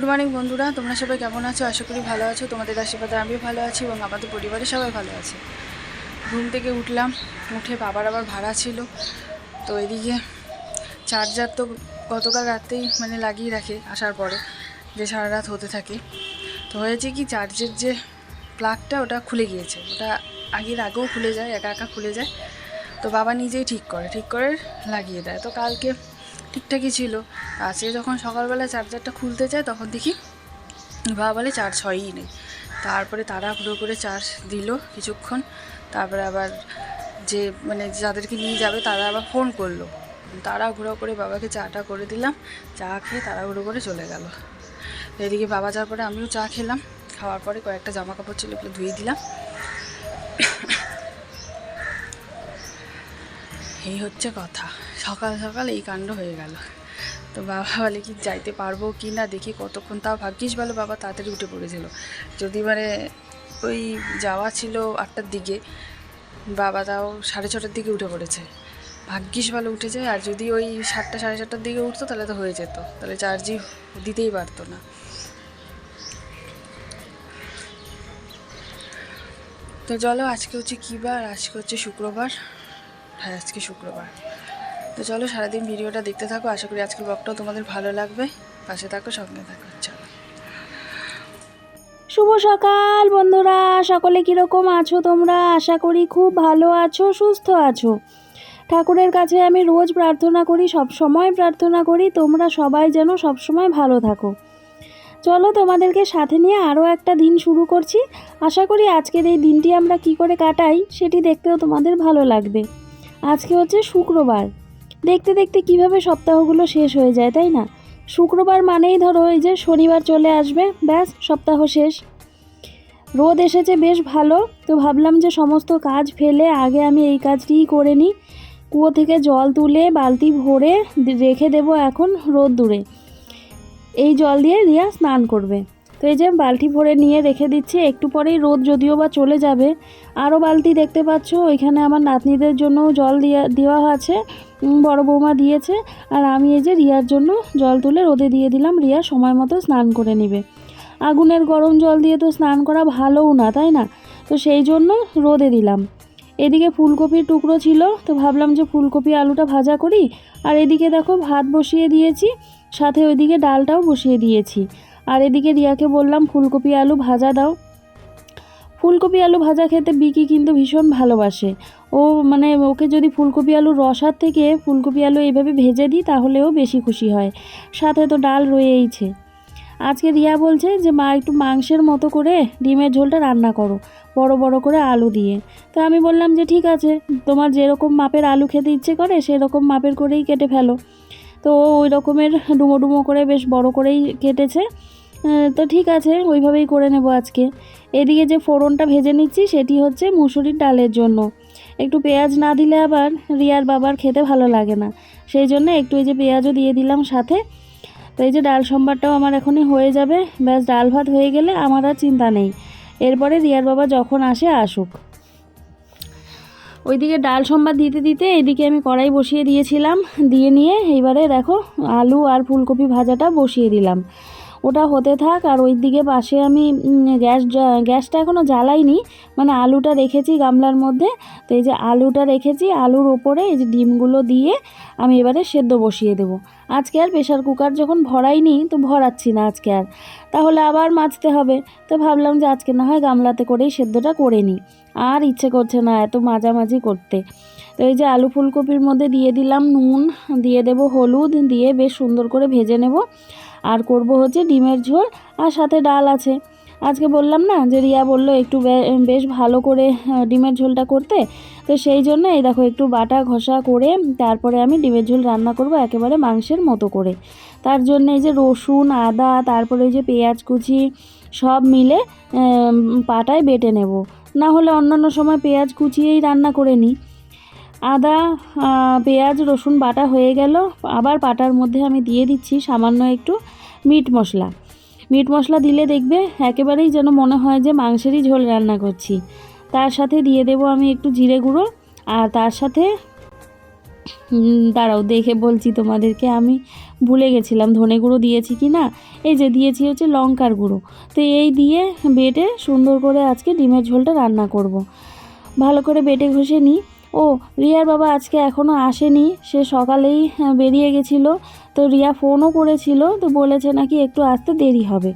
Good morning বন্ধুরা। তোমরা সবাই কেমন আছো? আশা করি ভালো আছো। তোমাদের আশীর্বাদে আমিও ভালো আছি এবং আমাদের পরিবারের সবাই ভালো আছে। ঘুম থেকে উঠলাম, উঠে বাবার আবার ভাড়া ছিল। তো এদিকে চার্জার তো গতকাল রাতেই মানে লাগিয়ে রাখে আসার পরে, যে সারা রাত হতে থাকে। তো হয়েছে কি চার্জের যে প্লাগটা ওটা খুলে গিয়েছে। ওটা আগের আগেও খুলে যায়, একা একা খুলে যায়। তো বাবা নিজেই ঠিক করে ঠিক করে লাগিয়ে দেয়। তো কালকে ঠিকঠাকই ছিল? আজকে যখন সকালবেলা চার্জারটা খুলতে যায়, তখন দেখি বাবা বলে চার্জ হয়ই নেই। তারপরে তারা পুরো করে চার্জ দিল কিছুক্ষণ। তারপরে আবার যে মানে যাদেরকে নিয়ে যাবে, তারা আবার ফোন করল। তারা ঘুরো করে বাবাকে চাটা করে দিলাম। চা খেয়ে তারা ঘুরো করে চলে গেল। এদিকে বাবা যাওয়ার পরে আমিও চা খেলাম। খাওয়ার পরে কয়েকটা জামা কাপড় ছিল এগুলো ধুয়ে দিলাম। এই হচ্ছে কথা। সকাল সকাল এই কাণ্ড হয়ে গেল। তো বাবা বলে কি যাইতে পারব কি না দেখি কতক্ষণ তাও ভাগ্যিস ভালো বাবা তাড়াতাড়ি উঠে পড়েছিল। যদি মানে ওই যাওয়া ছিল আটটার দিকে, বাবা তাও সাড়ে ছটার দিকে উঠে পড়েছে। ভাগ্যিস ভালো উঠে যায় আর যদি ওই সাতটা সাড়ে সাতটার দিকে উঠতো তাহলে তো হয়ে যেত, তাহলে চার্জই দিতেই পারতো না। তো চলো আজকে হচ্ছে কী বার? আজকে হচ্ছে শুক্রবার। হ্যাঁ আজকে শুক্রবার। তো চলো সারাদিন ভিডিওটা দেখতে থাকো। আশা করি আজকের ব্লগটাও তোমাদের ভালো লাগবে। পাশে থাকো, সঙ্গে থাকো। চলো। শুভ সকাল বন্ধুরা। সকলে কীরকম আছো তোমরা? আশা করি খুব ভালো আছো, সুস্থ আছো। ঠাকুরের কাছে আমি রোজ প্রার্থনা করি, সব সময় প্রার্থনা করি, তোমরা সবাই যেন সব সময় ভালো থাকো। চলো তোমাদেরকে সাথে নিয়ে আরও একটা দিন শুরু করছি। আশা করি আজকের এই দিনটি আমরা কি করে কাটাই, সেটি দেখতেও তোমাদের ভালো লাগবে। আজকে হচ্ছে শুক্রবার। দেখতে দেখতে কীভাবে সপ্তাহগুলো শেষ হয়ে যায়, তাই না? শুক্রবার মানেই ধরো ওই যে শনিবার চলে আসবে, ব্যাস, সপ্তাহ শেষ। রোদ এসেছে বেশ ভালো, তো ভাবলাম যে সমস্ত কাজ ফেলে আগে আমি এই কাজটিই করে নিই। কুয়ো থেকে জল তুলে বালতি ভরে রেখে দেব এখন রোদ দূরে এই জল দিয়ে রিয়া স্নান করবে। তো এই যে বালতি ভরে নিয়ে রেখে দিচ্ছি, একটু পরেই রোদ যদিও বা চলে যাবে। আরও বালতি দেখতে পাচ্ছ, ওইখানে আমার নাতনিদের জন্য জল দিয়া, দেওয়া আছে বড় বৌমা দিয়েছে, আর আমি এই যে রিয়ার জন্য জল তুলে রোদে দিয়ে দিলাম, রিয়া সময় মতো স্নান করে নেবে। আগুনের গরম জল দিয়ে তো স্নান করা ভালোও না, তাই না? তো সেই জন্য রোদে দিলাম। এদিকে ফুলকপির টুকরো ছিল, তো ভাবলাম যে ফুলকপি আলুটা ভাজা করি, আর এদিকে দেখো ভাত বসিয়ে দিয়েছি, সাথে ওইদিকে ডালটাও বসিয়ে দিয়েছি। আর এদিকে রিয়াকে বললাম, ফুলকপি আলু ভাজা দাও। ফুলকপি আলু ভাজা খেতে বিকি কিন্তু ভীষণ ভালোবাসে। ও মানে ওকে যদি ফুলকপি আলু রসার থেকে ফুলকপি আলু এইভাবে ভেজে দিই তাহলেও বেশি খুশি হয়। সাথে তো ডাল রয়েইছে। আজকে রিয়া বলছে যে, মা, একটু মাংসের মতো করে ডিমের ঝোলটা রান্না করো, বড় বড় করে আলু দিয়ে। তো আমি বললাম যে, ঠিক আছে, তোমার যেরকম মাপের আলু খেতে ইচ্ছে করে, সেরকম মাপের করেই কেটে ফেলো। তো ওই রকমের ডুমো ডুমো করে বেশ বড় করেই কেটেছে। তো ঠিক আছে, ওইভাবেই করে নেব আজকে। এদিকে যে ফোড়নটা ভেজে নিচ্ছি, সেটি হচ্ছে মুসুরির ডালের জন্য। একটু পেঁয়াজ না দিলে আবার রিয়ার বাবার খেতে ভালো লাগে না। সেই জন্য একটু এই যে পেঁয়াজও দিয়ে দিলাম সাথে। তো এই যে ডাল সম্বারটাও আমার এখনই হয়ে যাবে। ব্যাস, ডাল ভাত হয়ে গেলে আমার আর চিন্তা নেই। এরপরে রিয়ার বাবা যখন আসে, আসুক। ওইদিকে ডাল সম্বাদ দিতে দিতে এইদিকে আমি কড়াই বসিয়ে দিয়েছিলাম। দিয়ে নিয়ে এইবারে দেখো আলু আর ফুলকপি ভাজাটা বসিয়ে দিলাম। ওটা হতে থাক আর ওই দিকে পাশে আমি গ্যাস গ্যাসটা এখনও জ্বালাইনি মানে আলুটা রেখেছি গামলার মধ্যে। তো এই যে আলুটা রেখেছি, আলুর ওপরে এই যে ডিমগুলো দিয়ে আমি এবারে সেদ্ধ বসিয়ে দেবো। আজকে আর প্রেশার কুকার যখন ভরাইনি, তো ভরাচ্ছি না আজকে আর। তাহলে আবার মাজতে হবে। তো ভাবলাম যে আজকে না হয় গামলাতে করেই সেদ্ধটা করে নিই। আর ইচ্ছে করছে না এত মাঝামাঝি করতে। তো এই যে আলু ফুলকপির মধ্যে দিয়ে দিলাম নুন, দিয়ে দেব হলুদ, দিয়ে বেশ সুন্দর করে ভেজে নেব। আর করব হচ্ছে ডিমের ঝোল আর সাথে ডাল আছে। আজকে বললাম না যে রিয়া বলল একটু বেশ ভালো করে ডিমের ঝোলটা করতে। তো সেই জন্য এই দেখো একটু বাটা ঘষা করে তারপরে আমি ডিমের ঝোল রান্না করব একেবারে মাংসের মতো করে। তার জন্য এই যে রসুন, আদা, তারপরে এই যে পেঁয়াজ কুচি সব মিলে পাটায় বেটে নেব। না হলে অন্যান্য সময় পেঁয়াজ কুচিয়েই রান্না করে নিই। আদা পেঁয়াজ, রসুন বাটা হয়ে গেল। আবার বাটার মধ্যে আমি দিয়ে দিচ্ছি সামান্য একটু মিট মশলা। মিট মশলা দিলে দেখবে একেবারেই যেন মনে হয় যে মাংসেরই ঝোল রান্না করছি। তার সাথে দিয়ে দেব আমি একটু জিরে গুঁড়ো আর তার সাথে দাঁড়াও, দেখে বলছি তোমাদেরকে, আমি ভুলে গেছিলাম, ধনে গুঁড়ো দিয়েছি কি না? এই যে দিয়েছি হচ্ছে লঙ্কার গুঁড়ো। তো এই দিয়ে বেটে সুন্দর করে আজকে ডিমের ঝোলটা রান্না করব। ভালো করে বেটে ঘষে নিই। ও, রিয়ার বাবা আজকে এখনও আসেনি, সে সকালেই বেরিয়ে গেছিল। তো রিয়া ফোনও করেছিল, তো বলেছে নাকি একটু আসতে দেরি হবে।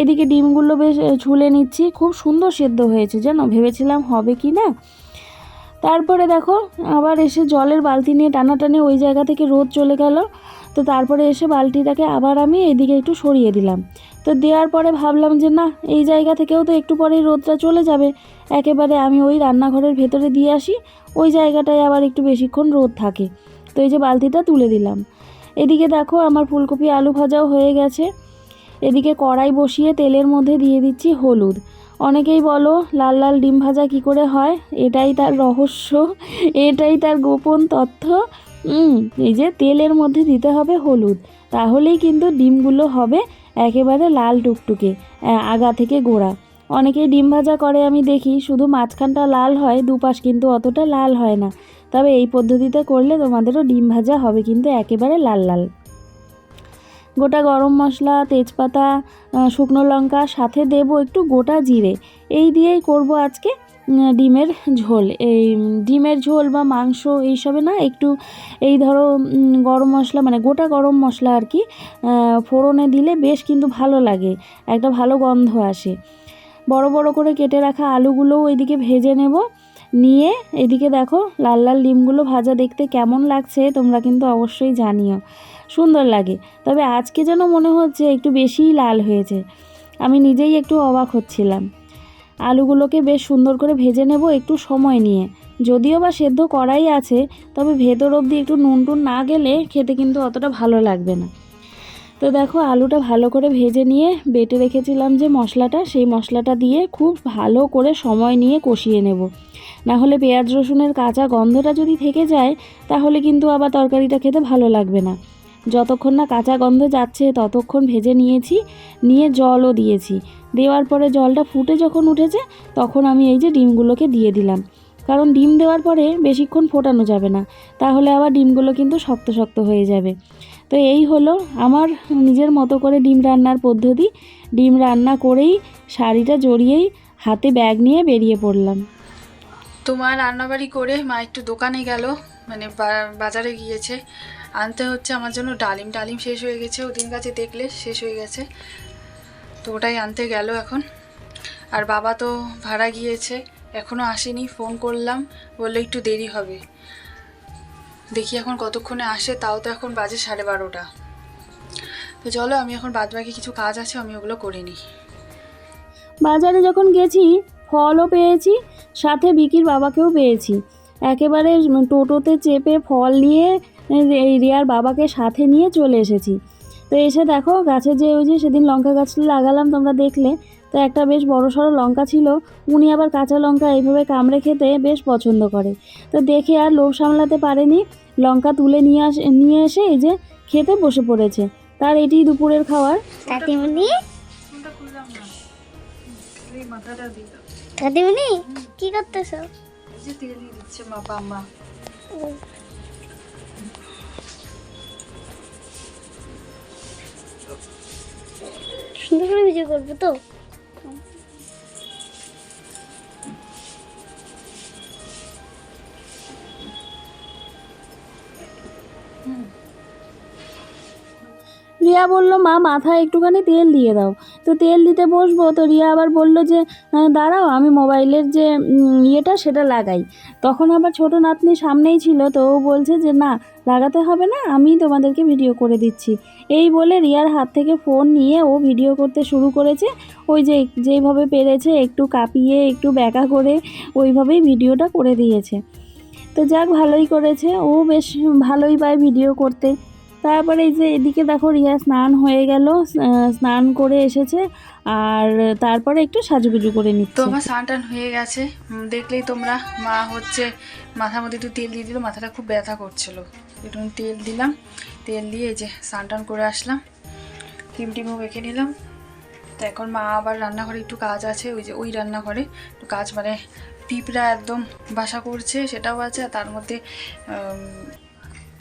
এদিকে ডিমগুলো বেশ ছুলে নিচ্ছি, খুব সুন্দর সেদ্ধ হয়েছে, জানো? ভেবেছিলাম হবে কি না? তারপরে দেখো, আবার এসে জলের বালতি নিয়ে টানাটানি ওই জায়গা থেকে রোদ চলে গেল। তো তারপরে এসে বালতিটাকে আবার আমি এদিকে একটু সরিয়ে দিলাম। তো দেওয়ার পরে ভাবলাম যে, না, এই জায়গা থেকেও তো একটু পরেই রোদটা চলে যাবে। একেবারে আমি ওই রান্নাঘরের ভেতরে দিয়ে আসি, ওই জায়গাটায় আবার একটু বেশিক্ষণ রোদ থাকে। তো এই যে বালতিটা তুলে দিলাম। এদিকে দেখো, আমার ফুলকপি আলু ভাজাও হয়ে গেছে। এদিকে কড়াই বসিয়ে তেলের মধ্যে দিয়ে দিচ্ছি হলুদ। অনেকেই বলো, লাল লাল ডিম ভাজা কি করে হয়? এটাই তার রহস্য, এটাই তার গোপন তথ্য। এই যে তেলের মধ্যে দিতে হবে হলুদ। তাহলেই কিন্তু ডিমগুলো হবে একেবারে লাল টুকটুকে আগা থেকে গোড়া। অনেকেই ডিম ভাজা করে, আমি দেখি শুধু মাঝখানটা লাল হয়, দুপাশ কিন্তু অতটা লাল হয় না। তবে এই পদ্ধতিতে করলে তোমাদেরও ডিম ভাজা হবে কিন্তু একেবারে লাল লাল। গোটা গরম মশলা, তেজপাতা শুকনো লঙ্কা, সাথে দেব একটু গোটা জিরে। এই দিয়েই করব আজকে ডিমের ঝোল। এই ডিমের ঝোল বা মাংস এইসবে না, একটু এই ধরো গরম মশলা মানে গোটা গরম মশলা আর কি ফোড়নে দিলে বেশ কিন্তু ভালো লাগে, একটা ভালো গন্ধ আসে। বড় বড় করে কেটে রাখা আলুগুলোও এদিকে ভেজে নেব, নিয়ে এদিকে দেখো, লাল লাল ডিমগুলো ভাজা দেখতে কেমন লাগছে, তোমরা কিন্তু অবশ্যই জানিও। সুন্দর লাগে। তবে আজকে যেন মনে হচ্ছে একটু বেশিই লাল হয়েছে। আমি নিজেই একটু অবাক হচ্ছিলাম। আলুগুলোকে বেশ সুন্দর করে ভেজে নেব একটু সময় নিয়ে। যদিও বা সেদ্ধ করাই আছে, তবে ভেতর অবধি একটু নুন টুন না গেলে খেতে কিন্তু অতটা ভালো লাগবে না। তো দেখো, আলুটা ভালো করে ভেজে নিয়ে বেটে রেখেছিলাম যে মশলাটা, সেই মশলাটা দিয়ে খুব ভালো করে সময় নিয়ে কষিয়ে নেব। না হলে পেঁয়াজ রসুনের কাঁচা গন্ধটা যদি থেকে যায়, তাহলে কিন্তু আবার তরকারিটা খেতে ভালো লাগবে না। যতক্ষণ না কাঁচা গন্ধ যাচ্ছে, ততক্ষণ ভেজে নিয়েছি, নিয়ে জলও দিয়েছি। দেওয়ার পরে জলটা ফুটে যখন উঠেছে, তখন আমি এই যে ডিমগুলোকে দিয়ে দিলাম। কারণ ডিম দেওয়ার পরে বেশিক্ষণ ফোটানো যাবে না, তাহলে আবার ডিমগুলো কিন্তু শক্ত শক্ত হয়ে যাবে। তো এই হলো আমার নিজের মতো করে ডিম রান্নার পদ্ধতি। ডিম রান্না করেই শাড়িটা জড়িয়েই হাতে ব্যাগ নিয়ে বেরিয়ে পড়লাম। তোমার রান্নাবাড়ি করে মা একটু দোকানে গেল মানে বাজারে গিয়েছে। আনতে হচ্ছে আমার জন্য। ডালিম ডালিম শেষ হয়ে গেছে। ওদিন কাছে দেখলে শেষ হয়ে গেছে। তো ওটাই আনতে গেল এখন। আর বাবা তো ভাড়া গিয়েছে। এখনও আসেনি। ফোন করলাম। বলল, একটু দেরি হবে। দেখি এখন কতক্ষণে আসে। তাও তো এখন বাজে সাড়ে বারোটা। তো চলো, আমি এখন বাদ বাকি কিছু কাজ আছে, আমি ওগুলো করে নিই। বাজারে যখন গেছি, ফলও পেয়েছি, সাথে বিকির বাবাকেও পেয়েছি। একেবারে টোটোতে চেপে ফল নিয়ে এই রিয়ার বাবাকে সাথে নিয়ে চলে এসেছি। তো এসে দেখো গাছে যে ওই যে সেদিন লঙ্কা গাছটা লাগালাম তোমরা দেখলে তো একটা বেশ বড় সড়ো লঙ্কা ছিল উনি আবার কাঁচা লঙ্কা এইভাবে কামড়ে খেতে বেশ পছন্দ করে। তো দেখে আর লোভ সামলাতে পারেনি লঙ্কা তুলে নিয়ে আস নিয়ে এসে এই যে খেতে বসে পড়েছে। তার এটি দুপুরের খাওয়ার। কাকিমণি কাকিমণি কি করতেছো? দিচ্ছে মা সুন্দর করে ভিডিও করব তো। রিয়া বলল মা মাথায় একটুখানি তেল দিয়ে দাও। তো তেল দিতে বসবো। তো রিয়া আবার বলল যে "আহ, দাঁড়াও আমি মোবাইলের যে ইয়েটা সেটা লাগাই। তখন আবার ছোট নাতনি সামনেই ছিল তো ও বলছে যে না লাগাতে হবে না আমি তোমাদেরকে ভিডিও করে দিচ্ছি। এই বলে রিয়ার হাত থেকে ফোন নিয়ে ও ভিডিও করতে শুরু করেছে। ওই যে যেইভাবে পেরেছে একটু কাঁপিয়ে একটু ব্যাকা করে ওইভাবেই ভিডিওটা করে দিয়েছে। তো যাক ভালোই করেছে। ও বেশ ভালোই পায় ভিডিও করতে। তারপরে এই যে এদিকে দেখো রিয়া স্নান হয়ে গেল স্নান করে এসেছে আর তারপরে একটু সাজুগুজু করে নিচ্ছে। তো আমার স্নান টান হয়ে গেছে। দেখলেই তোমরা, মা হচ্ছে মাথার মধ্যে একটু তেল দিয়ে দিল, মাথাটা খুব ব্যথা করছিল। একটু তেল দিলাম, তেল দিয়ে এই যে স্নান টান করে আসলাম। টিম টিমও বেঁকে নিলাম। তো এখন মা আবার রান্নাঘরে একটু কাজ আছে, ওই যে ওই রান্নাঘরে একটু কাজ মানে পিঁপড়া একদম বাসা করছে, সেটাও আছে, আর তার মধ্যে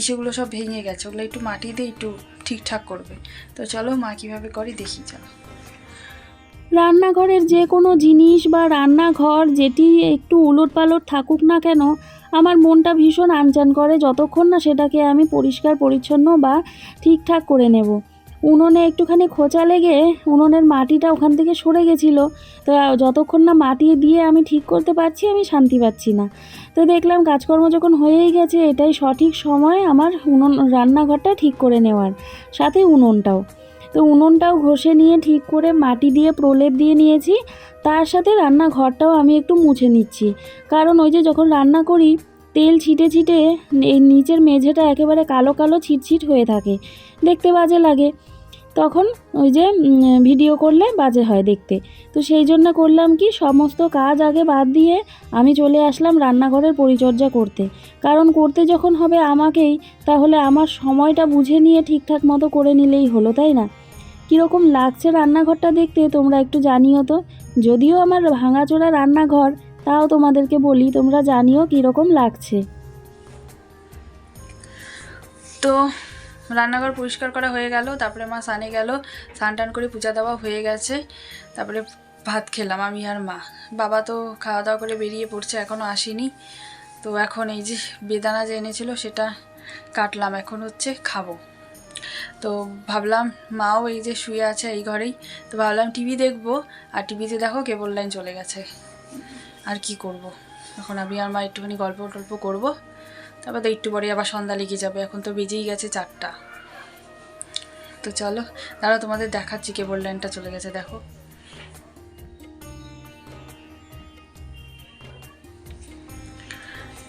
ইসেগুলো সব ভেঙে গেছে, ওগুলো একটু মাটি দিয়ে একটু ঠিকঠাক করবে। তো চলো মা কীভাবে করি দেখি চলো। রান্নাঘরের যে কোনো জিনিস বা রান্নাঘর যেটি একটু উলট পালট থাকুক না কেন, আমার মনটা ভীষণ আনচান করে, যতক্ষণ না সেটাকে আমি পরিষ্কার, পরিচ্ছন্ন বা ঠিকঠাক করে নেব। উনুনে একটুখানি খোঁচা লেগে উনুনের মাটিটা ওখান থেকে সরে গেছিল। তো যতক্ষণ না মাটি দিয়ে আমি ঠিক করতে পারছি, আমি শান্তি পাচ্ছি না। তো দেখলাম কাজকর্ম যখন হয়েই গেছে, এটাই সঠিক সময় আমার উনুন, রান্নাঘরটা ঠিক করে নেওয়ার। সাথে উনুনটাও। তো উনুনটাও ঘষে নিয়ে ঠিক করে মাটি দিয়ে প্রলেপ দিয়ে নিয়েছি। তার সাথে রান্নাঘরটাও আমি একটু মুছে নিচ্ছি। কারণ ওই যে যখন রান্না করি, তেল ছিটে ছিটে নিচের মেঝেটা একেবারে কালো কালো ছিটছিট হয়ে থাকে। দেখতে বাজে লাগে। তখন ওই যে ভিডিও করলে বাজে হয় দেখতে। তো সেই জন্য করলাম কি, সমস্ত কাজ আগে বাদ দিয়ে আমি চলে আসলাম রান্নাঘরের পরিচর্যা করতে। কারণ করতে যখন হবে আমাকেই, তাহলে আমার সময়টা বুঝে নিয়ে ঠিকঠাক মতো করে নিলেই হলো, তাই না? কীরকম লাগছে রান্নাঘরটা দেখতে, তোমরা একটু জানিও তো। যদিও আমার ভাঙাচোরা রান্নাঘর, তাও তোমাদেরকে বলি, তোমরা জানিও কীরকম লাগছে। তো রান্নাঘর পরিষ্কার করা হয়ে গেল, তারপরে মা সানে গেল, স্নান টান করে পূজা দেওয়া হয়ে গেছে, তারপরে ভাত খেলাম আমি আর মা। বাবা তো খাওয়া দাওয়া করে বেরিয়ে পড়ছে এখনও আসেনি। তো এখন এই যে বেদানা যে এনেছিল সেটা কাটলাম, এখন হচ্ছে খাব। তো ভাবলাম মাও এই যে শুয়ে আছে এই ঘরেই, তো ভাবলাম টিভি দেখব, আর টিভিতে দেখো কেবল লাইন চলে গেছে। আর কি করব। এখন আমি আর মা একটুখানি গল্প টল্প করব। তারপর তো একটু পরে আবার সন্ধ্যা লেগে যাবে, এখন তো বেজেই গেছে চারটা। তো চলো, দাঁড়াও, তোমাদের দেখাচ্ছি কেবল লাইনটা চলে গেছে, দেখো।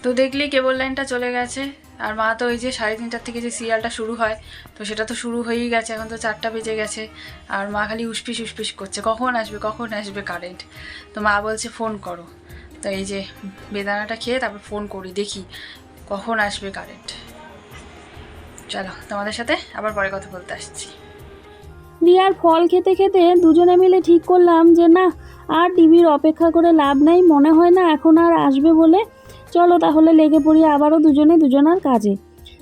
তো দেখলি কেবল লাইনটা চলে গেছে, আর মা তো ওই যে সাড়ে তিনটার থেকে যে সিরিয়ালটা শুরু হয়, তো সেটা তো শুরু হয়েই গেছে, এখন তো চারটা বেজে গেছে, আর মা খালি উসপিস উসপিস করছে, কখন আসবে কখন আসবে কারেন্ট তো মা বলছে ফোন করো। তো এই যে বেদানাটা খেয়ে তারপর ফোন করি, দেখি। কখন আসবে কারেন্ট? চলো, তোমাদের সাথে আবার পরে কথা বলতে আসছি। রিয়ার ফল খেতে খেতে দুজনে মিলে ঠিক করলাম যে, না, আর টিভির অপেক্ষা করে লাভ নাই, মনে হয় না এখন আর আসবে বলে। চলো তাহলে লেগে পড়ি আবারও দুজনে দুজনার কাজে।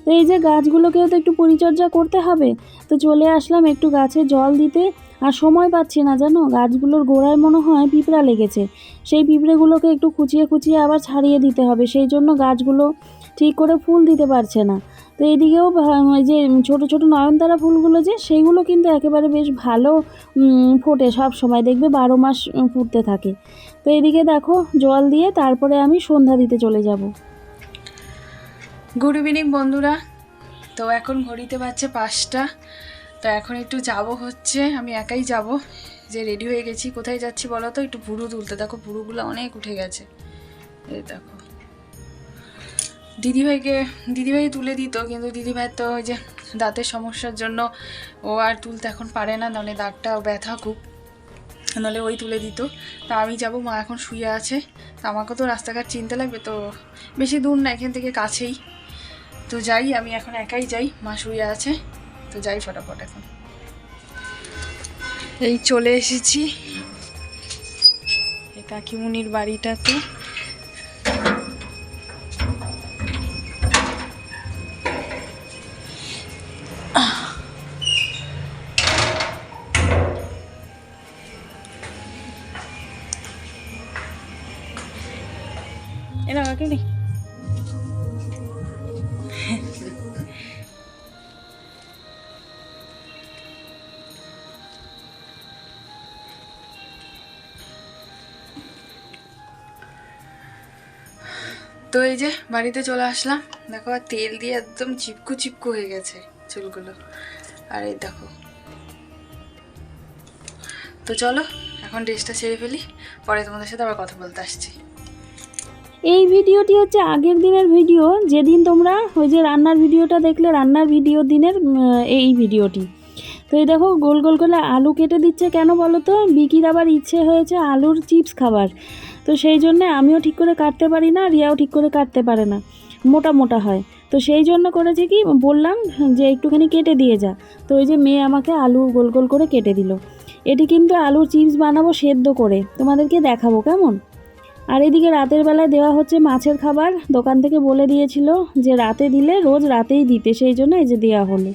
তো এই যে গাছগুলোকেও তো একটু পরিচর্যা করতে হবে। তো চলে আসলাম একটু গাছে জল দিতে। আর সময় পাচ্ছি না, জানো? গাছগুলোর গোড়ায় মনে হয় পিঁপড়া লেগেছে। সেই পিঁপড়েগুলোকে একটু খুঁচিয়ে খুঁচিয়ে আবার ছাড়িয়ে দিতে হবে। সেই জন্য গাছগুলো ঠিক করে ফুল দিতে পারছে না। তো এদিকেও যে ছোট ছোট নয়নতারা ফুলগুলো যে সেইগুলো কিন্তু একেবারে বেশ ভালো ফোটে সব সময়। দেখবে বারো মাস ফুটতে থাকে। তো এদিকে দেখো, জল দিয়ে তারপরে আমি সন্ধ্যা দিতে চলে যাব। গুড ইভিনিং বন্ধুরা। তো এখন ঘড়িতে বাজছে পাঁচটা। তো এখন একটু যাব হচ্ছে, আমি একাই যাব। যে রেডি হয়ে গেছি, কোথায় যাচ্ছি বলো তো? একটু ভুরু তুলতে। দেখো ভুরুগুলো অনেক উঠে গেছে। এই দেখো। দিদিভাইকে, দিদিভাই তুলে দিত, কিন্তু দিদিভাই তো ওই যে দাঁতের সমস্যার জন্য ও আর তুলতে এখন পারে না, নাহলে দাঁতটা ব্যথা খুব। নাহলে ওই তুলে দিত। তা আমি যাব, মা এখন শুয়ে আছে। তা আমাকে তো রাস্তাঘাট চিনতে লাগবে, তো বেশি দূর না, এখান থেকে কাছেই। তো যাই, আমি এখন একাই যাই, মা শুয়ে আছে। তো যাই ফটাফট এখন। এই চলে এসেছি। কাকিমুনির বাড়িটাতে তো এই যে বাড়িতে চলে আসলাম। দেখো, আর তেল দিয়ে একদম চিপকু চিপকু হয়ে গেছে চুলগুলো। আর এই দেখো। তো চলো, এখন ড্রেসটা ছেড়ে ফেলি, পরে তোমাদের সাথে আবার কথা বলতে আসছি। এই ভিডিওটি হচ্ছে আগের দিনের ভিডিও, যেদিন তোমরা ওই যে রান্নার ভিডিওটা দেখলে, রান্নার ভিডিও দিনের এই ভিডিওটি। তো এই দেখো, গোল গোল করে আলু কেটে দিচ্ছে কেন বলো তো? বিকির আবার ইচ্ছে হয়েছে আলুর চিপস খাবার। তো সেই জন্য আমিও ঠিক করে কাটতে পারি না, রিয়াও ঠিক করে কাটতে পারে না। মোটা মোটা হয়। তো সেই জন্য করেছে কি বললাম যে একটুখানি কেটে দিয়ে যা। তো ওই যে মেয়ে আমাকে আলু গোল গোল করে কেটে দিল। এটি কিন্তু আলুর চিপস বানাবো সেদ্ধ করে। তোমাদেরকে দেখাবো কেমন? আর এদিকে রাতের বেলায় দেওয়া হচ্ছে মাছের খাবার। দোকান থেকে বলে দিয়েছিল যে রাতে দিলে রোজ রাতেই দিতে। সেই জন্য এই যে দেওয়া হলো।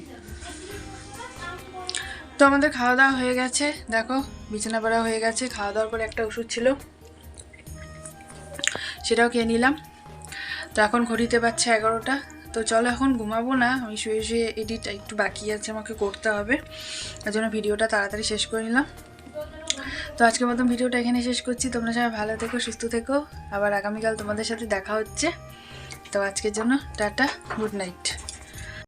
তো আমাদের খাওয়া দাওয়া হয়ে গেছে। দেখো, বিছানা পাড়া হয়ে গেছে। খাওয়া দাওয়ার পরে একটা ওষুধ ছিল। সেটাও খেয়ে নিলাম। তো এখন ঘড়িতে পাচ্ছে এগারোটা। তো চলো এখন ঘুমাবো না, আমি শুয়ে শুয়ে এডিট একটু বাকি আছে, আমাকে করতে হবে। তার জন্য ভিডিওটা তাড়াতাড়ি শেষ করে নিলাম। তো আজকের মতন ভিডিওটা এখানে শেষ করছি। তোমরা সবাই ভালো থেকো, সুস্থ থেকো। আবার আগামীকাল তোমাদের সাথে দেখা হচ্ছে। তো আজকের জন্য টাটা, গুড নাইট।